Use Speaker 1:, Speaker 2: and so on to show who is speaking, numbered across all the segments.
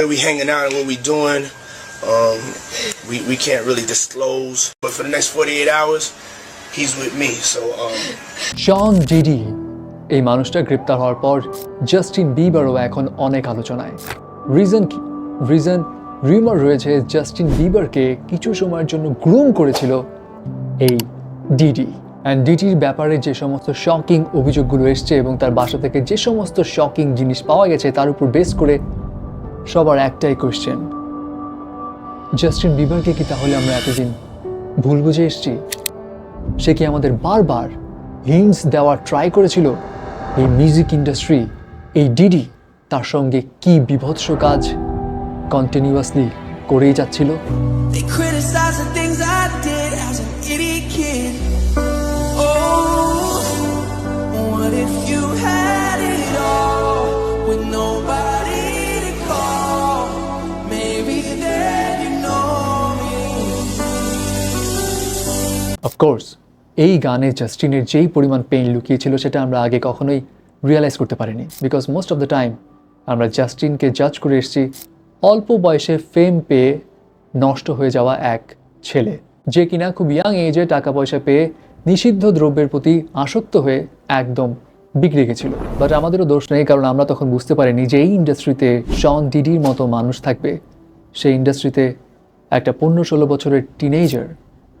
Speaker 1: Where we hanging out and what we doing, um, we, we can't really disclose. But for the next 48 hours, he's with me. So um,
Speaker 2: জন Diddy এই মানুষটা গ্রেপ্তার হওয়ার পর Justin বিবারও এখন অনেক আলোচনায় রিজন কি রিজন রিমার রয়েছে জাস্টিন বিবারকে কিছু সময়ের জন্য গ্রুম করেছিল এই ডিডি অ্যান্ড ডিডির ব্যাপারে যে সমস্ত শকিং অভিযোগগুলো এসছে এবং তার বাসা থেকে যে সমস্ত শকিং জিনিস পাওয়া গেছে তার উপর বেস করে সবার একটাই কোয়েশ্চেন জাস্টিন বিবারকে কি তাহলে আমরা এতদিন ভুল বুঝে এসছি? সে কি আমাদের বারবার হিন্টস দেওয়ার ট্রাই করেছিল? এই মিউজিক ইন্ডাস্ট্রি এই ডিডি তার সঙ্গে কি বিভৎস কাজ কন্টিনিউয়াসলি করেই যাচ্ছিল?
Speaker 3: They criticize the things I did as an idiot kid. Oh,
Speaker 2: of course এই গানে জাস্টিনের যেই পরিমাণ পেইন লুকিয়েছিল সেটা আমরা আগে কখনোই রিয়েলাইজ করতে পারিনি because most of the time আমরা জাস্টিনকে জাজ করে এসেছি অল্প বয়সে ফেম পেয়ে নষ্ট হয়ে যাওয়া এক ছেলে যে কিনা খুব ইয়াং এজে টাকা পয়সা পেয়ে নিষিদ্ধ দ্রব্যের প্রতি আসক্ত হয়ে একদম বিগড়ে গেছিল। বাট আমাদেরও দোষ নেই কারণ আমরা তখন বুঝতে পারিনি যে এই ইন্ডাস্ট্রিতে শন ডিডির মতো মানুষ থাকবে। সেই ইন্ডাস্ট্রিতে একটা পনেরো ষোলো বছরের টিনেজার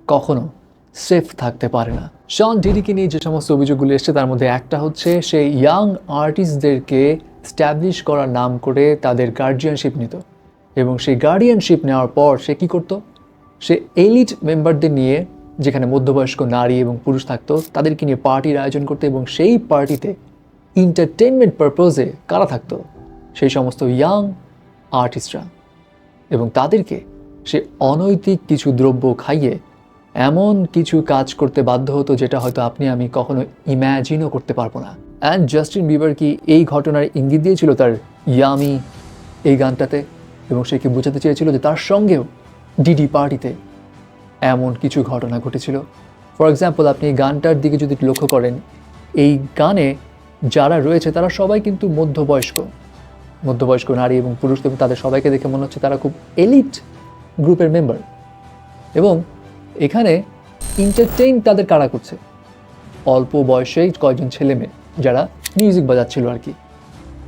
Speaker 2: কখনো সেফ থাকতে পারে না। শন ডিডিকে নিয়ে যে সমস্ত অভিযোগগুলো এসছে, তার মধ্যে একটা হচ্ছে সে ইয়াং আর্টিস্টদেরকে স্ট্যাবলিশ করার নাম করে তাদের গার্জিয়ানশিপ নিত। এবং সেই গার্ডিয়ানশিপ নেওয়ার পর সে কী করতো? সে এলিট মেম্বারদের নিয়ে যেখানে মধ্যবয়স্ক নারী এবং পুরুষ থাকতো, তাদেরকে নিয়ে পার্টির আয়োজন করতো এবং সেই পার্টিতে এন্টারটেনমেন্ট পারপোজে কারা থাকতো? সেই সমস্ত ইয়াং আর্টিস্টরা এবং তাদেরকে সে অনৈতিক কিছু দ্রব্য খাইয়ে এমন কিছু কাজ করতে বাধ্য হতো যেটা হয়তো আপনি, আমি কখনো ইম্যাজিনও করতে পারব না। অ্যান্ড জাস্টিন বিবার কি এই ঘটনার ইঙ্গিত দিয়েছিল তার ইয়ামি এই গানটাতে? এবং সে কি বোঝাতে চেয়েছিল যে তার সঙ্গেও ডিডি পার্টিতে এমন কিছু ঘটনা ঘটেছিল? ফর এক্সাম্পল আপনি গানটার দিকে যদি লক্ষ্য করেন, এই গানে যারা রয়েছে তারা সবাই কিন্তু মধ্যবয়স্ক। মধ্যবয়স্ক নারী এবং পুরুষ, এবং তাদের সবাইকে দেখে মনে হচ্ছে তারা খুব এলিট গ্রুপের মেম্বার এবং এখানে এন্টারটেইন তাদের কারা করছে? অল্প বয়সেই কয়েকজন ছেলে মেয়ে যারা মিউজিক বাজাচ্ছিল আর কি।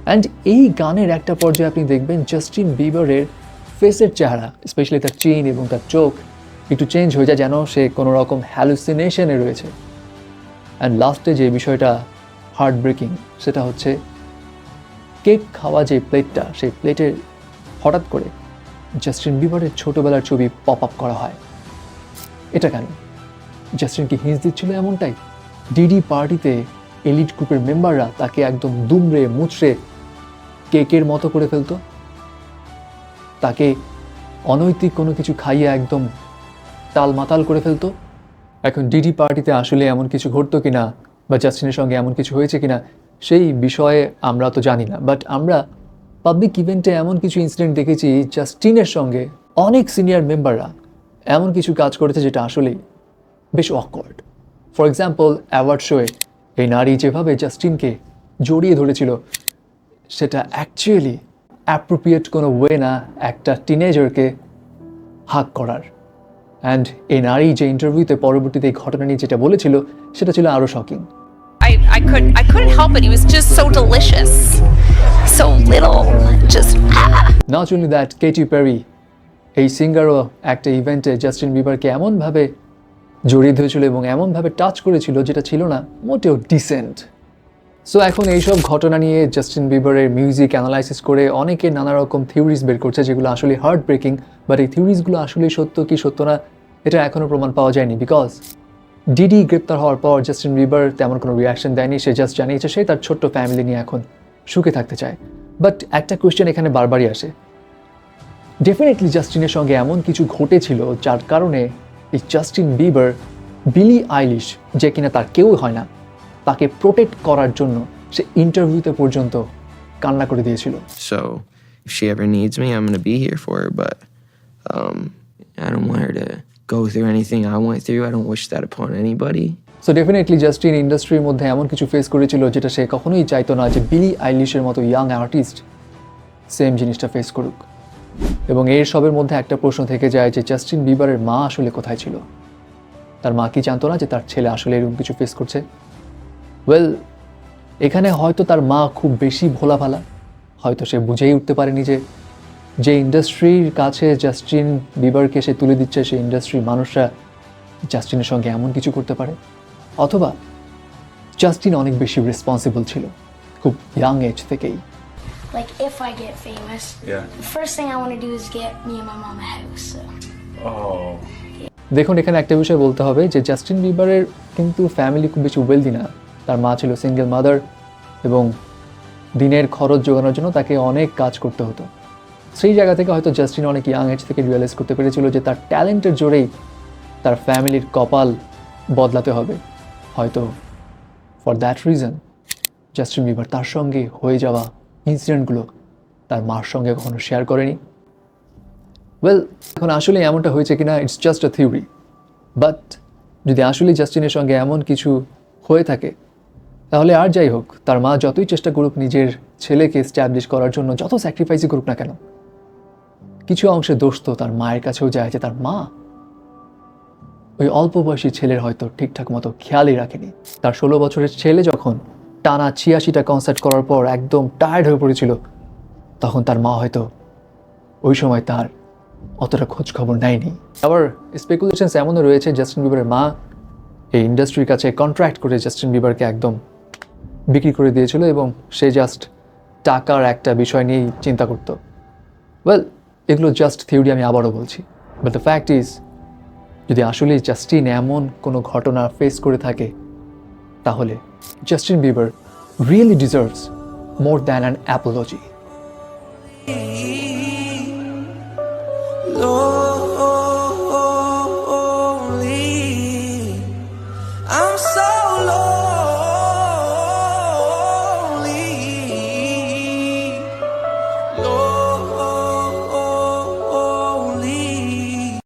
Speaker 2: অ্যান্ড এই গানের একটা পর্যায়ে আপনি দেখবেন জাস্টিন বিবারের ফেসের চেহারা স্পেশালি তার চেইন এবং তার চোখ, একটু চেঞ্জ হয়ে যায় যেন সে কোনো রকম হ্যালুসিনেশনে রয়েছে। অ্যান্ড লাস্টে যে বিষয়টা হার্ট ব্রেকিং সেটা হচ্ছে কেক খাওয়া যে প্লেটটা সেই প্লেটের হঠাৎ করে জাস্টিন বিবারের ছোটোবেলার ছবি পপ আপ করা হয়। এটা কেন? জাস্টিন কি হিন্স দিচ্ছিল এমনটাই? ডিডি পার্টিতে এলিট গ্রুপের মেম্বাররা তাকে একদম দুমড়ে মুচড়ে কেকের মতো করে ফেলতো। তাকে অনৈতিক কোনো কিছু খাইয়ে একদম টালমাতাল করে ফেলতো। এখন ডিডি পার্টিতে আসলে এমন কিছু ঘটতো কিনা বা জাস্টিনের সঙ্গে এমন কিছু হয়েছে কিনা, সেই বিষয়ে আমরা তো জানি না। বাট আমরা পাবলিক ইভেন্টে এমন কিছু ইনসিডেন্ট দেখেছি জাস্টিনের সঙ্গে অনেক সিনিয়র মেম্বাররা এমন কিছু কাজ করেছে যেটা আসলেই বেশ অকওয়ার্ড ফর এক্সাম্পল অ্যাওয়ার্ড শোয়ে এই নারী যেভাবে জাস্টিনকে জড়িয়ে ধরেছিল সেটা অ্যাকচুয়ালি অ্যাপ্রোপ্রিয়েট কোনো ওয়ে না একটা টিনেজারকে হাক করার অ্যান্ড এই নারী যে ইন্টারভিউতে পরবর্তীতে এই ঘটনা নিয়ে যেটা বলেছিল সেটা ছিল আরও shocking
Speaker 4: I, I could I couldn't help it. He was just so delicious, so little, just ah.
Speaker 2: Not only that Katy Perry এই সিঙ্গারও একটা ইভেন্টে জাস্টিন বিবারকে এমনভাবে জড়িয়ে ধরেছিল এবং এমনভাবে টাচ করেছিল যেটা ছিল না, মোটেও ডিসেন্ট সো এখন এইসব ঘটনা নিয়ে জাস্টিন বিবারের মিউজিক অ্যানালাইসিস করে অনেকে নানা রকম থিওরিজ বের করছে যেগুলো আসলে হার্ট ব্রেকিং বাট এই থিওরিজগুলো আসলে সত্য কি সত্য না, এটা এখনও প্রমাণ পাওয়া যায়নি বিকজ ডিডি গ্রেপ্তার হওয়ার পর জাস্টিন বিবার তেমন কোনো রিয়াকশন দেয়নি, সে জাস্ট জানিয়েছে সে তার ছোট্ট ফ্যামিলি নিয়ে এখন সুখে থাকতে চায়। বাট একটা কোয়েশ্চেন এখানে বারবারই আসে ডেফিনেটলি জাস্টিনের সঙ্গে এমন কিছু ঘটেছিল যার কারণে এই জাস্টিন বিবার বিলি আইলিশ যে কিনা তার কেউ হয় না তাকে প্রোটেক্ট করার জন্য সে ইন্টারভিউতে পর্যন্ত কান্না করে দিয়েছিল
Speaker 5: if she ever needs me, I'm gonna be here for her. But um, I don't want her to go through anything I went through. I don't wish that upon anybody.
Speaker 2: So definitely Justin ইন্ডাস্ট্রির মধ্যে এমন কিছু face করেছিল যেটা সে কখনোই চাইতো না যে বিলি আইলিশের মতো ইয়াং আর্টিস্ট সেম জিনিসটা ফেস করুক এবং এর সবের মধ্যে একটা প্রশ্ন থেকে যায় যে জাস্টিন বিবারের মা আসলে কোথায় ছিল? তার মা কি জানতো না যে তার ছেলে আসলে এরকম কিছু ফেস করছে? ওয়েল এখানে হয়তো তার মা খুব বেশি ভোলা ভালা হয়তো সে বুঝেই উঠতে পারেনি যে যে ইন্ডাস্ট্রির কাছে জাস্টিন বিবারকে সে তুলে দিচ্ছে, সেই ইন্ডাস্ট্রির মানুষরা জাস্টিনের সঙ্গে এমন কিছু করতে পারে। অথবা জাস্টিন অনেক বেশি রেসপন্সিবল ছিল, খুব ইয়াং এজ থেকেই।
Speaker 6: Like if I get famous,
Speaker 7: Yeah.
Speaker 6: the first thing I want to do is get me and my mom a house. So.
Speaker 7: Oh.
Speaker 2: দেখুন এখানে একটা বিষয় বলতে হবে যে জাস্টিন বিবারের কিন্তু ফ্যামিলি খুব বেশি ওয়েলদি না তার মা ছিল সিঙ্গেল মাদার এবং দিনের খরচ জোগানোর জন্য তাকে অনেক কাজ করতে হতো সেই জায়গা থেকে হয়তো জাস্টিন অনেক ইয়াং এজ থেকে রিয়েলাইজ করতে পেরেছিল যে তার ট্যালেন্টের জোরেই তার ফ্যামিলির কপাল বদলাতে হবে হয়তো for that reason Justin Bieber তার সঙ্গে হয়ে যাওয়া ইনসিডেন্টগুলো তার মার সঙ্গে কখনো শেয়ার করেনি। ওয়েল এখন আসলে এমনটা হয়েছে কিনা it's just a theory but যদি আসলে জাস্টিনের সঙ্গে এমন কিছু হয়ে থাকে, তাহলে আর যাই হোক, তার মা যতই চেষ্টা করুক নিজের ছেলেকে স্ট্যাবলিশ করার জন্য, যত স্যাক্রিফাইসই করুক না কেন, কিছু অংশে দোষ তো তার মায়ের কাছেও যায় যে তার মা ওই অল্প বয়সী ছেলের হয়তো ঠিকঠাক মতো খেয়ালই রাখেনি। তার ষোলো বছরের ছেলে যখন টানা ছিয়াশিটা কনসার্ট করার পর একদম টায়ার্ড হয়ে পড়েছিল। তখন তার মা হয়তো ওই সময় তার অতটা খোঁজ খবর নেয়নি। আবার স্পেকুলেশনস এমনও রয়েছে জাস্টিন বিবারের মা এই ইন্ডাস্ট্রির কাছে কন্ট্রাক্ট করে জাস্টিন বিবারকে একদম বিক্রি করে দিয়েছিল এবং সে জাস্ট টাকার একটা বিষয় নিয়েই চিন্তা করতো। ওয়েল এগুলো জাস্ট থিওরি আমি আবারও বলছি। বাট দ্য ফ্যাক্ট ইজ যদি আসলেই জাস্টিন এমন কোনো ঘটনা ফেস করে থাকে তাহলে Justin Bieber really deserves more than an apology